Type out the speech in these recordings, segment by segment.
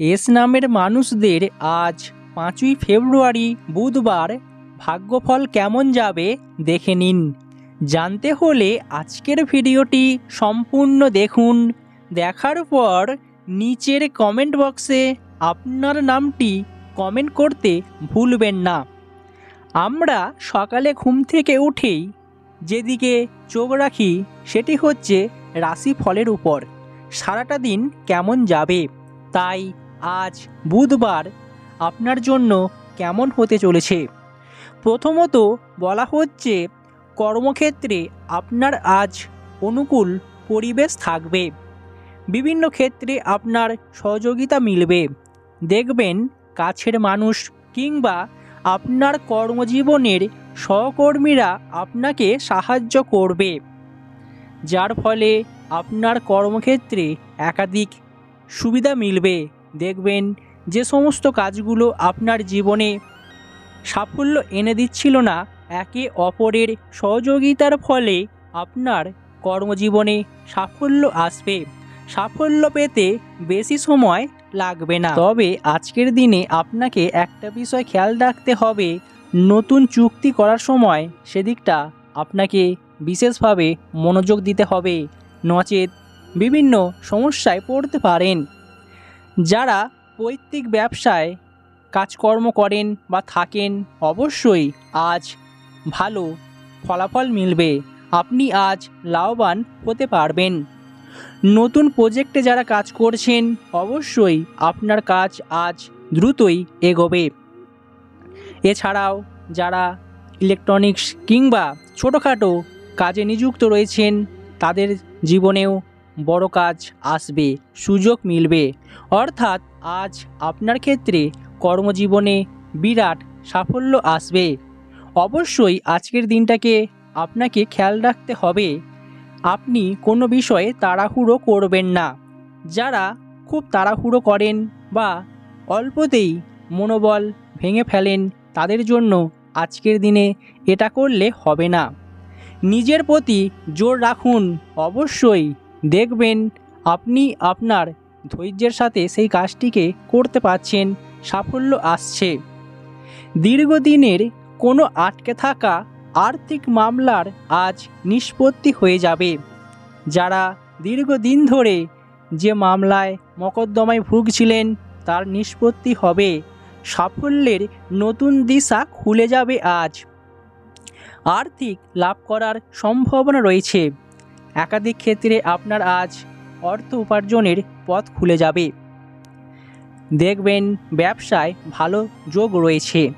S নামের মানুষদের আজ পাঁচই ফেব্রুয়ারি বুধবার ভাগ্যফল কেমন যাবে দেখে নিন। জানতে হলে আজকের ভিডিওটি সম্পূর্ণ দেখুন। দেখার পর নিচের কমেন্ট বক্সে আপনার নামটি কমেন্ট করতে ভুলবেন না। আমরা সকালে ঘুম থেকে উঠেই যেদিকে চোখ রাখি সেটি হচ্ছে রাশি ফলের উপর। সারাটা দিন কেমন যাবে? তাই আজ বুধবার আপনার জন্য কেমন হতে চলেছে? প্রথমত বলা হচ্ছে, কর্মক্ষেত্রে আপনার আজ অনুকূল পরিবেশ থাকবে। বিভিন্ন ক্ষেত্রে আপনার সহযোগিতা মিলবে। দেখবেন, কাছের মানুষ কিংবা আপনার কর্মজীবনের সহকর্মীরা আপনাকে সাহায্য করবে। যার ফলে আপনার কর্মক্ষেত্রে একাধিক সুবিধা মিলবে। দেখবেন যে সমস্ত কাজগুলো আপনার জীবনে সাফল্য এনে দিচ্ছিল না, একে অপরের সহযোগিতার ফলে আপনার কর্মজীবনে সাফল্য আসবে। সাফল্য পেতে বেশি সময় লাগবে না। তবে আজকের দিনে আপনাকে একটা বিষয় খেয়াল রাখতে হবে, নতুন চুক্তি করার সময় সেদিকটা আপনাকে বিশেষভাবে মনোযোগ দিতে হবে। নচেত বিভিন্ন সমস্যায় পড়তে পারেন। যারা পৈতৃক ব্যবসায় কাজকর্ম করেন বা থাকেন, অবশ্যই আজ ভালো ফলাফল মিলবে। আপনি আজ লাভবান হতে পারবেন। নতুন প্রজেক্টে যারা কাজ করছেন, অবশ্যই আপনার কাজ আজ দ্রুতই এগোবে। এছাড়াও যারা ইলেকট্রনিক্স কিংবা ছোটোখাটো কাজে নিযুক্ত রয়েছেন, তাদের জীবনেও বড় কাজ আসবে, সুযোগ মিলবে। অর্থাৎ আজ আপনার ক্ষেত্রে কর্মজীবনে বিরাট সাফল্য আসবে। অবশ্যই আজকের দিনটাকে আপনাকে খেয়াল রাখতে হবে। আপনি কোনো বিষয়ে তাড়াহুড়ো করবেন না। যারা খুব তাড়াহুড়ো করেন বা অল্পতেই মনোবল ভেঙে ফেলেন, তাদের জন্য আজকের দিনে এটা করলে হবে না। নিজের প্রতি জোর রাখুন। অবশ্যই দেখবেন আপনি আপনার ধৈর্যের সাথে সেই কাজটিকে করতে পারছেন, সাফল্য আসছে। দীর্ঘদিনের কোনো আটকে থাকা আর্থিক মামলার আজ নিষ্পত্তি হয়ে যাবে। যারা দীর্ঘদিন ধরে যে মামলায় মকদ্দমায় ভুগছিলেন, তার নিষ্পত্তি হবে। সাফল্যের নতুন দিশা খুলে যাবে আজ। আর্থিক লাভ করার সম্ভাবনা রয়েছে। একাধিক ক্ষেত্রে আপনার আজ অর্থ উপার্জনের পথ খুলে যাবে। দেখবেন ব্যবসায় ভালো যোগ রয়েছে।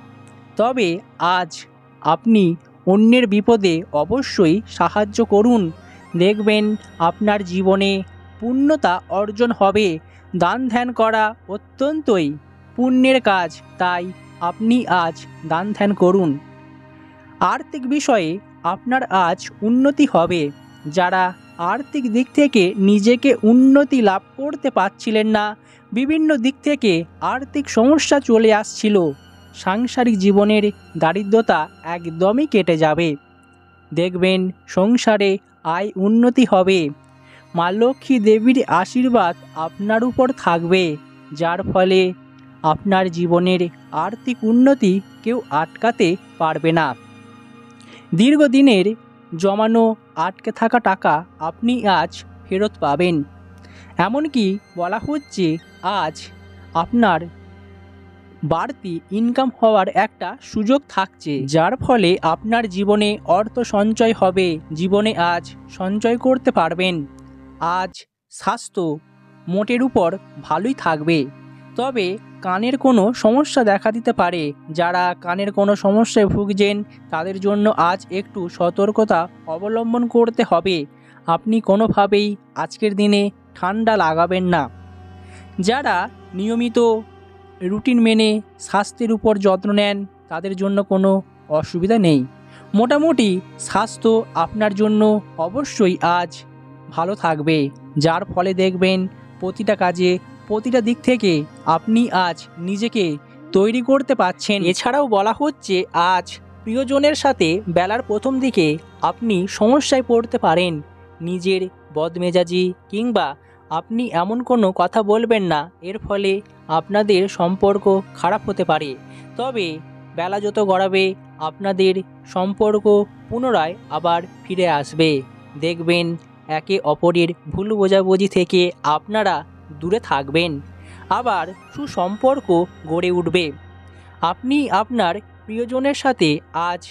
তবে আজ আপনি অন্যের বিপদে অবশ্যই সাহায্য করুন। দেখবেন আপনার জীবনে পূর্ণতা অর্জন হবে। দান ধ্যান করা অত্যন্তই পুণ্যের কাজ, তাই আপনি আজ দান ধ্যান করুন। আর্থিক বিষয়ে আপনার আজ উন্নতি হবে। যারা আর্থিক দিক থেকে নিজেকে উন্নতি লাভ করতে পারছিলেন না, বিভিন্ন দিক থেকে আর্থিক সমস্যা চলে আসছিল। সাংসারিক জীবনের দারিদ্রতা একদমই কেটে যাবে। দেখবেন সংসারে আয় উন্নতি হবে। মা লক্ষ্মী দেবীর আশীর্বাদ আপনার উপর থাকবে, যার ফলে আপনার জীবনের আর্থিক উন্নতি কেউ আটকাতে পারবে না। দীর্ঘদিনের জমানো, আটকে থাকা টাকা আপনি আজ ফেরত পাবেন। এমনকি বলা হচ্ছে আজ আপনার বাড়তি ইনকাম হওয়ার একটা সুযোগ থাকছে, যার ফলে আপনার জীবনে অর্থ সঞ্চয় হবে, জীবনে আজ সঞ্চয় করতে পারবেন। আজ স্বাস্থ্য মোটের উপর ভালোই থাকবে। তবে কানের কোনো সমস্যা দেখা দিতে পারে। যারা কানের কোনো সমস্যায় ভুগছেন, তাদের জন্য আজ একটু সতর্কতা অবলম্বন করতে হবে। আপনি কোনোভাবেই আজকের দিনে ঠান্ডা লাগাবেন না। যারা নিয়মিত রুটিন মেনে স্বাস্থ্যের উপর যত্ন নেন, তাদের জন্য কোনো অসুবিধা নেই। মোটামুটি স্বাস্থ্য আপনার জন্য অবশ্যই আজ ভালো থাকবে। যার ফলে দেখবেন, প্রতিটা কাজে প্রতিটা দিক থেকে আপনি আজ নিজেকে তৈরি করতে পারছেন এছাড়াও বলা হচ্ছে, আজ প্রিয়জনের সাথে বেলার প্রথম দিকে আপনি সমস্যায় পড়তে পারেন। নিজের বদমেজাজি কিংবা আপনি এমন কোনো কথা বলবেন না, এর ফলে আপনাদের সম্পর্ক খারাপ হতে পারে। তবে বেলা যত গড়াবে, আপনাদের সম্পর্ক পুনরায় আবার ফিরে আসবে। দেখবেন, একে অপরের ভুল বোঝাবুঝি থেকে আপনারা দূরে থাকবেন। আবার সুসম্পর্ক গড়ে উঠবে। আপনি আপনার প্রিয়জনের সাথে আজ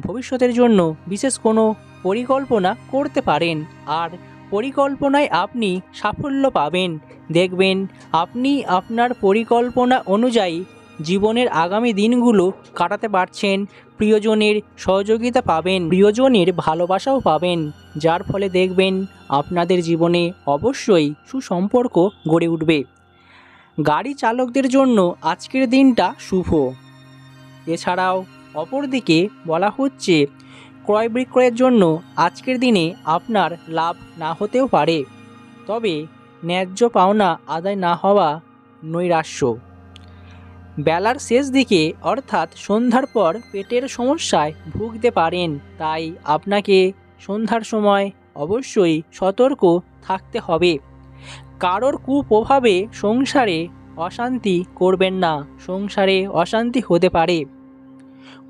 ভবিষ্যতের জন্য বিশেষ কোনো পরিকল্পনা করতে পারেন। আর পরিকল্পনায় আপনি সাফল্য পাবেন। দেখবেন, আপনি আপনার পরিকল্পনা অনুযায়ী জীবনের আগামী দিনগুলো কাটাতে পারছেন, প্রিয়জনের সহযোগিতা পাবেন, প্রিয়জনের ভালোবাসাও পাবেন। যার ফলে দেখবেন আপনাদের জীবনে অবশ্যই সুসম্পর্ক গড়ে উঠবে। গাড়ি চালকদের জন্য আজকের দিনটা শুভ। এছাড়াও অপরদিকে বলা হচ্ছে, ক্রয় বিক্রয়ের জন্য আজকের দিনে আপনার লাভ না হতেও পারে। তবে ন্যায্য পাওনা আদায় না হওয়া নৈরাশ্য। বেলার শেষ দিকে অর্থাৎ সন্ধ্যার পর পেটের সমস্যায় ভুগতে পারেন, তাই আপনাকে সন্ধ্যার সময় অবশ্যই সতর্ক থাকতে হবে। কারোর কুপ্রভাবে সংসারে অশান্তি করবেন না, সংসারে অশান্তি হতে পারে।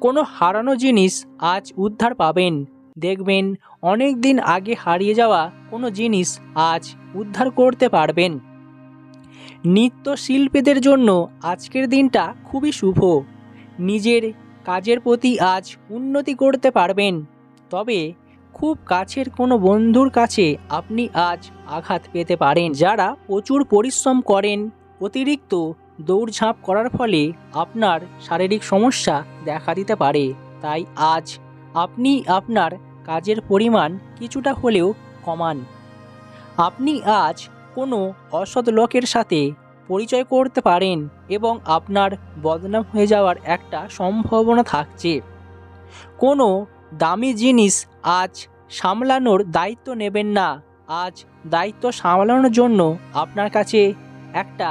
কোনো হারানো জিনিস আজ উদ্ধার পাবেন। দেখবেন অনেক দিন আগে হারিয়ে যাওয়া কোনো জিনিস আজ উদ্ধার করতে পারবেন। নৃত্যশিল্পীদের জন্য আজকের দিনটা খুবই শুভ। নিজের কাজের প্রতি আজ উন্নতি করতে পারবেন। তবে খুব কাছের কোনো বন্ধুর কাছে আপনি আজ আঘাত পেতে পারেন। যারা প্রচুর পরিশ্রম করেন, অতিরিক্ত দৌড়ঝাঁপ করার ফলে আপনার শারীরিক সমস্যা দেখা দিতে পারে। তাই আজ আপনি আপনার কাজের পরিমাণ কিছুটা হলেও কমান। আপনি আজ কোনো অসৎ লোকের সাথে পরিচয় করতে পারেন এবং আপনার বদনাম হয়ে যাওয়ার একটা সম্ভাবনা থাকছে। কোনো দামি জিনিস আজ সামলানোর দায়িত্ব নেবেন না। আজ দায়িত্ব সামলানোর জন্য আপনার কাছে একটা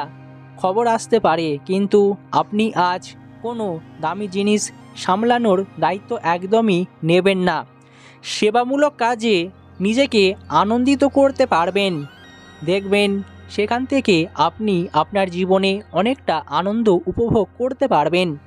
খবর আসতে পারে, কিন্তু আপনি আজ কোনো দামি জিনিস সামলানোর দায়িত্ব একদমই নেবেন না। সেবামূলক কাজে নিজেকে আনন্দিত করতে পারবেন। দেখবেন, সেখান থেকে আপনি আপনার জীবনে অনেকটা আনন্দ উপভোগ করতে পারবেন।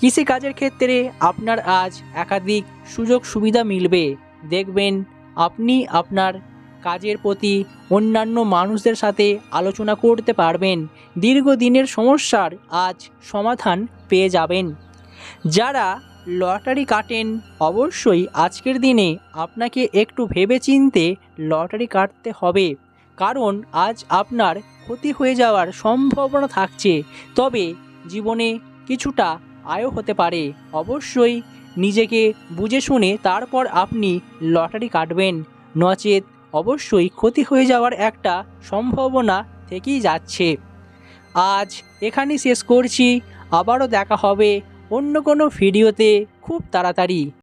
কৃষিকাজের ক্ষেত্রে আপনার আজ একাধিক সুযোগ সুবিধা মিলবে। দেখবেন, আপনি আপনার কাজের প্রতি অন্যান্য মানুষদের সাথে আলোচনা করতে পারবেন। দীর্ঘদিনের সমস্যার আজ সমাধান পেয়ে যাবেন। যারা লটারি কাটেন, অবশ্যই আজকের দিনে আপনাকে একটু ভেবেচিন্তে লটারি কাটতে হবে। কারণ আজ আপনার ক্ষতি হয়ে যাওয়ার সম্ভাবনা থাকছে। তবে জীবনে কিছুটা আয়ও হতে পারে। অবশ্যই নিজেকে বুঝে শুনে তারপর আপনি লটারি কাটবেন। নচেত অবশ্যই ক্ষতি হয়ে যাওয়ার একটা সম্ভাবনা থেকেই যাচ্ছে। আজ এখানেই শেষ করছি। আবারও দেখা হবে অন্য কোনো ভিডিওতে খুব তাড়াতাড়ি।